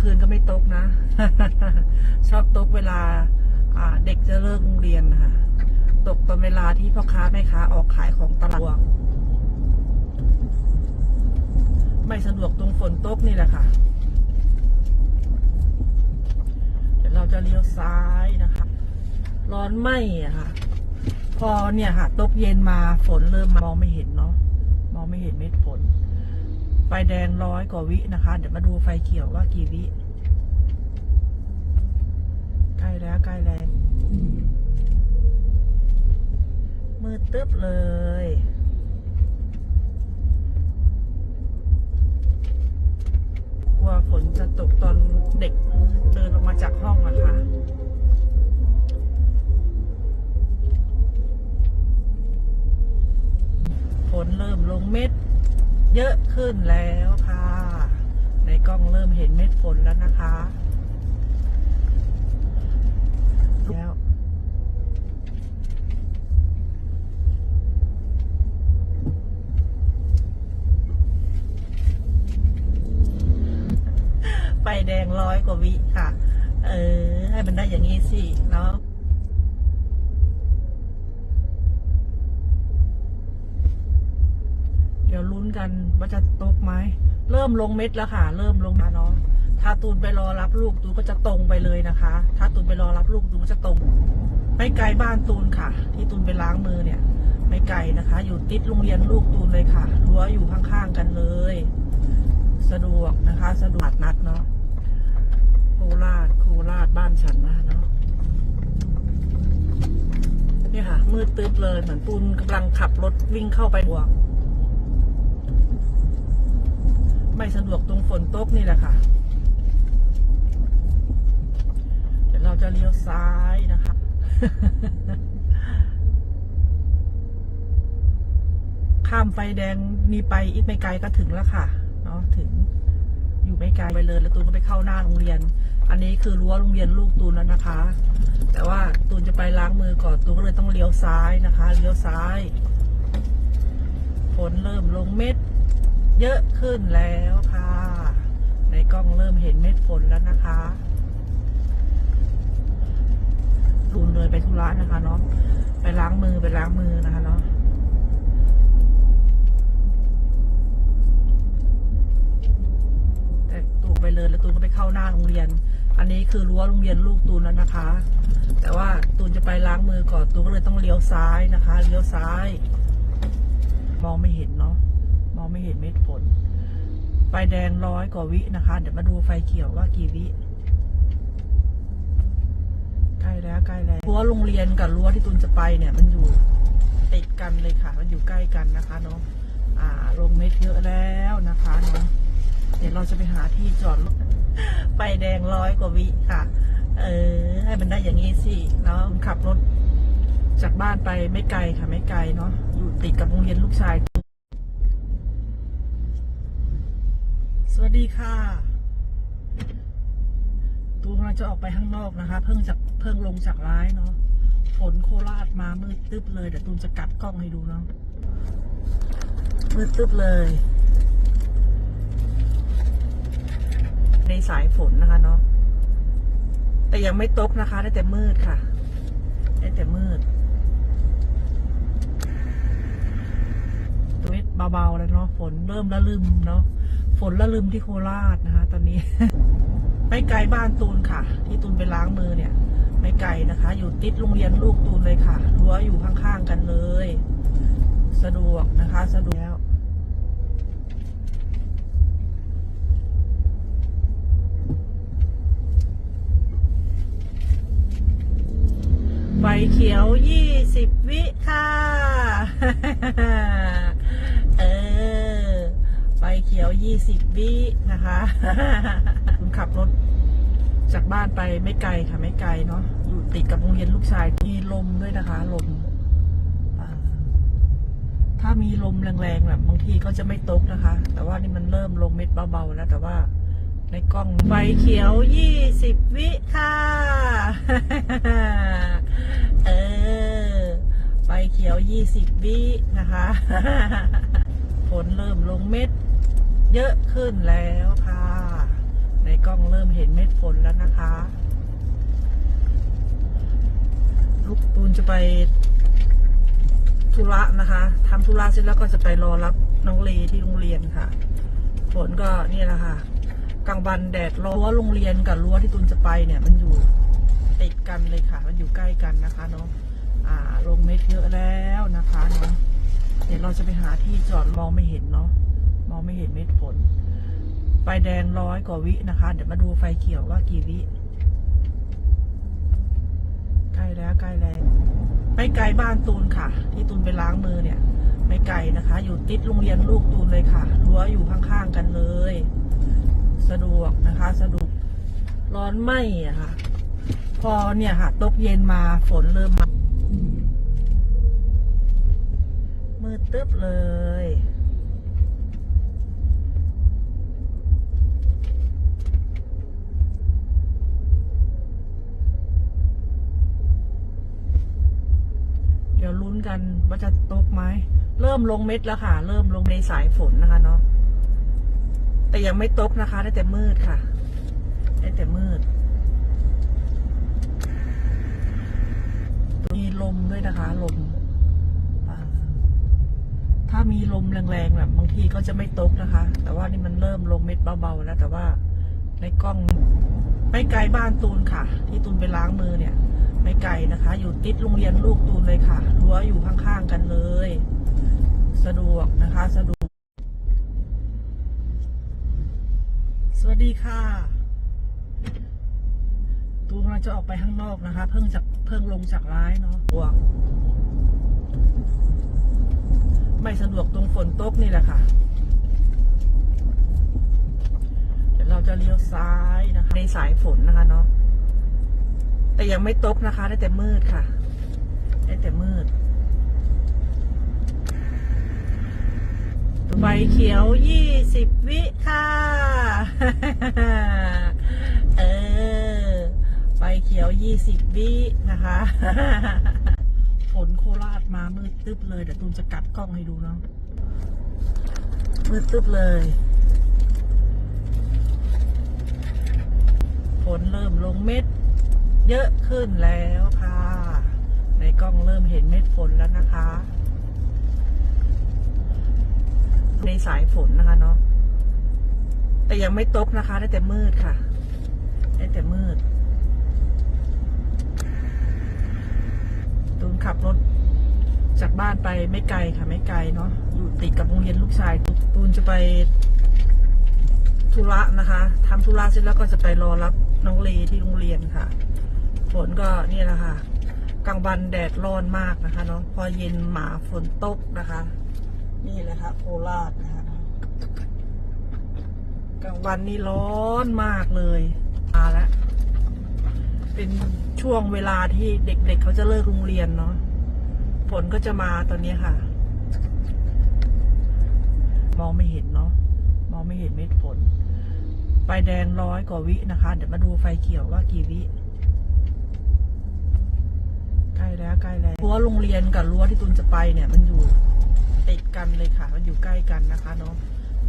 คืนก็ไม่ตกนะ ชอบตกเวลาอ่าเด็กจะเลิกโรงเรียนนะคะตกตอนเวลาที่พ่อค้าแม่ค้าออกขายของตลาดไม่สะดวกตรงฝนตกนี่แหละค่ะ เดี๋ยวเราจะเลี้ยวซ้ายนะคะ ร้อนไหมอะค่ะ พอเนี่ยค่ะ ตกเย็นมาฝนเริ่มมามองไม่เห็นเนาะ มองไม่เห็นเม็ดฝน ไฟแดงร้อยกว่าวินะคะ เดี๋ยวมาดูไฟเขียวว่ากี่วิ ใกล้แล้วใกล้แล้วมืดตึ๊บเลย กลัวฝนจะตกตอนเด็กเดินออกมาจากห้องอะค่ะฝนเริ่มลงเม็ด เยอะขึ้นแล้วค่ะ ในกล้องเริ่มเห็นเม็ดฝนแล้วนะคะแล้วไฟแดงร้อยกว่าวิค่ะ เออ ให้มันได้อย่างนี้สิ เนาะ เดี๋ยวลุ้น กันว่าจะตกไหมเริ่มลงเม็ดแล้วค่ะ เริ่มลงมาเนาะถ้าตูนไปรอรับลูกตูนก็จะตรงไปเลยนะคะ ถ้าตูนไปรอรับลูกตูนก็จะตรง ไม่ไกลบ้านตูนค่ะ ที่ตูนไปล้างมือเนี่ย ไม่ไกลนะคะ อยู่ติดโรงเรียนลูกตูนเลยค่ะรั้วอยู่ข้างๆกันเลย สะดวกนะคะ สะดวกนัดเนาะโคราชโคราชบ้านฉันนะเนาะนี่ค่ะมืดตึ๊บเลยเหมือนตูนกำลังขับรถวิ่งเข้าไปบวก ไม่สะดวกตรงฝนตกนี่แหละค่ะ เดี๋ยวเราจะเลี้ยวซ้ายนะคะ ข้ามไฟแดงนี้ไปอีกไม่ไกลก็ถึงแล้วค่ะ เนาะถึงอยู่ไม่ไกลไปเลย แล้วตูนก็ไปเข้าหน้าโรงเรียน อันนี้คือรั้วโรงเรียนลูกตูนแล้วนะคะ แต่ว่าตูนจะไปล้างมือก่อนตูนก็เลยต้องเลี้ยวซ้ายนะคะ เลี้ยวซ้าย ฝนเริ่มลงเม็ด เยอะขึ้นแล้วค่ะ ในกล้องเริ่มเห็นเม็ดฝนแล้วนะคะตูนเลยไปธุระนะคะเนาะไปล้างมือไปล้างมือนะคะเนาะแต่ตูนไปเลยแล้วตูนก็ไปเข้าหน้าโรงเรียน อันนี้คือรั้วโรงเรียนลูกตูนแล้วนะคะ แต่ว่าตูนจะไปล้างมือก่อนตูนก็เลยต้องเลี้ยวซ้ายนะคะ เลี้ยวซ้าย มองไม่เห็นเนาะ องไม่เห็นเม็ดฝนไฟแดงร้อยกว่าวินะคะ เดี๋ยวมาดูไฟเขียวว่ากี่วิใกล้แล้วใกล้แล้วรั้วโรงเรียนกับรั้วที่ตูนจะไปเนี่ยมันอยู่ติดกันเลยค่ะ มันอยู่ใกล้กันนะคะเนาะอ่าลงเม็ดเยอะแล้วนะคะเนาะเดี๋ยวเราจะไปหาที่จอดรถไฟแดงร้อยกว่าวิค่ะ เออ ให้มันได้อย่างนี้สิเนาะขับรถจากบ้านไปไม่ไกลค่ะไม่ไกลเนาะอยู่ติดกับโรงเรียนลูกชาย วัสดีค่ะ ตูนกำลังจะออกไปข้างนอกนะคะ เพิ่งจากเพิ่งลงจากร้ายเนาะ ฝนโคราชมามืดตึ๊บเลย เดี๋ยวตูนจะกลับกล้องให้ดูเนาะ มืดตึ๊บเลย ในสายฝนนะคะเนาะ แต่ยังไม่ตกนะคะ ได้แต่มืดค่ะ ได้แต่มืดตัว เบาๆแล้วเนาะฝนเริ่มละลืมเนาะฝนละลืมที่โคราชนะคะ ตอนนี้ ไม่ไกลบ้านตูนค่ะ ที่ตูนไปล้างมือเนี่ย ไม่ไกลนะคะ อยู่ติดโรงเรียนลูกตูนเลยค่ะรั้วอยู่ข้างๆกันเลย สะดวกนะคะ สะดวกแล้วไฟเขียวยี่สิบวิค่ะ ยวยี่สิบวินะคะคุณขับรถจากบ้านไปไม่ไกลค่ะไม่ไกลเนาะอยู่ติดกับโรงเรียนลูกชายมีลมด้วยนะคะ ลมถ้ามีลมแรงๆแบบบางทีก็จะไม่ตกนะคะ แต่ว่านี่มันเริ่มลงเม็ดเบาๆแล้ว แต่ว่าในกล้องไฟเขียวยี่สิบวิค่ะ เออ ไฟเขียวยี่สิบวินะคะ ฝนเริ่มลงเม็ด เยอะขึ้นแล้วค่ะ ในกล้องเริ่มเห็นเม็ดฝนแล้วนะคะ ลูกตูนจะไปธุระนะคะทำธุระเสร็จแล้วก็จะไปรอรับน้องเลที่โรงเรียนค่ะ ฝนก็นี่แหละค่ะ กลางวันแดดร้อนรั้วโรงเรียนกับรั้วที่ตูนจะไปเนี่ยมันอยู่ติดกันเลยค่ะ มันอยู่ใกล้กันนะคะเนาะอ่า ลงเม็ดเยอะแล้วนะคะเนาะเดี๋ยวเราจะไปหาที่จอดมองไม่เห็นเนาะ มองไม่เห็นเม็ดฝน ไฟแดงร้อยกว่าวินะคะ เดี๋ยวมาดูไฟเขียวว่ากี่วิ ใกล้แล้วใกล้แล้ว ไม่ไกลบ้านตูนค่ะ ที่ตูนไปล้างมือเนี่ย ไม่ไกลนะคะ อยู่ติดโรงเรียนลูกตูนเลยค่ะ รั้วอยู่ข้างๆกันเลย สะดวกนะคะ สะดวก ร้อนไหมอะค่ะ พอเนี่ยค่ะ ตกเย็นมาฝนเริ่มมามืดตึ๊บเลย เดี๋ยวลุ้น กันว่าจะตกไหมเริ่มลงเม็ดแล้วค่ะ เริ่มลงในสายฝนนะคะเนาะแต่ยังไม่ตกนะคะ ได้แต่มืดค่ะ ได้แต่มืด มีลมด้วยนะคะ ลม ถ้ามีลมแรงๆแบบบางทีก็จะไม่ตกนะคะ แต่ว่านี่มันเริ่มลงเม็ดเบาๆแล้ว แต่ว่าในกล้องไม่ไกลบ้านตูนค่ะ ที่ตูนไปล้างมือเนี่ย ไม่ไกลนะคะ อยู่ติดโรงเรียนลูกตูนเลยค่ะรั้วอยู่ข้างๆกันเลย สะดวกนะคะสะดวก สวัสดีค่ะ ตูนกำลังจะออกไปข้างนอกนะคะ เพิ่งจากเพิ่งลงจากร้ายเนาะบวกไม่สะดวกตรงฝนตกนี่แหละค่ะ เดี๋ยวเราจะเลี้ยวซ้ายนะคะ ในสายฝนนะคะเนาะ แต่ยังไม่ตกนะคะ ได้แต่มืดค่ะ ได้แต่มืดไฟเขียวยี่สิบวิค่ะ เออไฟเขียวยี่สิบวินะคะ ฝนโคราชมามืดตึ๊บเลย เดี๋ยวตูนจะกลับกล้องให้ดูเนาะ มืดตึ๊บเลย ฝนเริ่มลงเม็ด เยอะขึ้นแล้วค่ะ ในกล้องเริ่มเห็นเม็ดฝนแล้วนะคะ ในสายฝนนะคะเนาะแต่ยังไม่ตกนะคะได้แต่มืดค่ะได้แต่มืดตูนขับรถจากบ้านไปไม่ไกลค่ะ ไม่ไกลเนาะอยู่ติดกับโรงเรียนลูกชายตูนจะไปธุระนะคะทำธุระเสร็จแล้วก็จะไปรอรับน้องเลที่โรงเรียนค่ะ ฝนก็นี่แหละค่ะ กลางวันแดดร้อนมากนะคะเนาะพอเย็นหมาฝนตกนะคะ นี่แหละค่ะโคราชนะคะกลางวันนี่ร้อนมากเลยมาแล้วเป็นช่วงเวลาที่เด็กๆเเขาจะเลิกโรงเรียนเนาะฝนก็จะมาตอนนี้ค่ะ มองไม่เห็นเนาะมองไม่เห็นเม็ดฝนไฟแดงร้อยกว่าวินะคะ เดี๋ยวมาดูไฟเขียวว่ากี่วิ ใกล้แล้วใกล้แล้วรั้วโรงเรียนกับรั้วที่ตุนจะไปเนี่ยมันอยู่ติดกันเลยค่ะ มันอยู่ใกล้กันนะคะเนาะ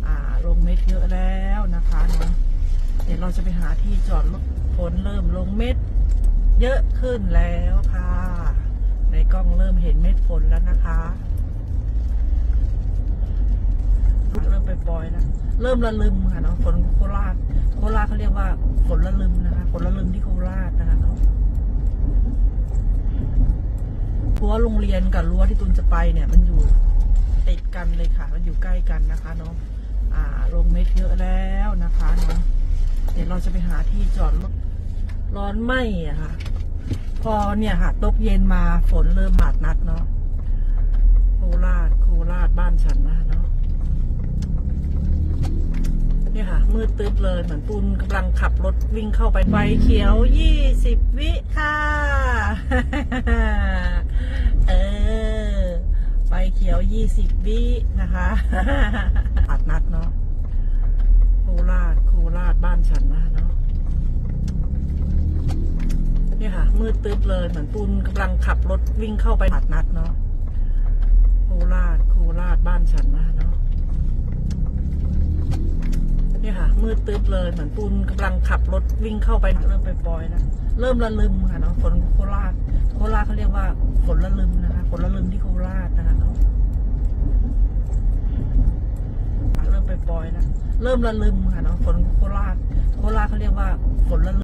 อ่าลงเม็ดเยอะแล้วนะคะเนาะเดี๋ยวเราจะไปหาที่จอดรถฝนเริ่มลงเม็ด เยอะขึ้นแล้วค่ะ ในกล้องเริ่มเห็นเม็ดฝนแล้วนะคะเริ่มไปปล่อยแล้วเริ่มละลึมค่ะเนาะฝนโคราชโคราชเขาเรียกว่าฝนละลึมนะคะฝนละลึมที่โคราชนะคะเนาะ รั้วโรงเรียนกับรั้วที่ตุนจะไปเนี่ย มันอยู่ติดกันเลยค่ะ มันอยู่ใกล้กันนะคะเนาะอ่าลงเม็ดเยอะแล้วนะคะเนาะเดี๋ยวเราจะไปหาที่จอดรถร้อนไหมอะค่ะ พอเนี่ยค่ะตกเย็นมาฝนเริ่มหมาดนัดเนาะโคราชโคราชบ้านฉันนะเนาะเนี่ยค่ะ มืดตึ๊บเลยเหมือนปูนกำลังขับรถวิ่งเข้าไปไฟเขียวยี่สิบวิค่ะ เขียวยี่สิบวินะคะอัดนัดเนาะโคราชโคราชบ้านฉันนะเนาะนี่ค่ะ มืดตึ๊บเลยเหมือนปูนกำลังขับรถวิ่งเข้าไปอัดนัดเนาะโคราชโคราชบ้านฉันนะเนาะ มืดตึ๊บเลย เหมือนตูนกำลังขับรถวิ่งเข้าไปเริ่มไปปล่อยแล้วเริ่มละลึมค่ะเนาะฝนโคราชโคราชเขาเรียกว่าฝนละลึมนะคะฝนละลึมที่โคราชนะคะเนาะเริ่มไปปล่อยแล้วเริ่มละลึมค่ะเนาะฝนโคราชโคราชเขาเรียกว่าฝนละลึม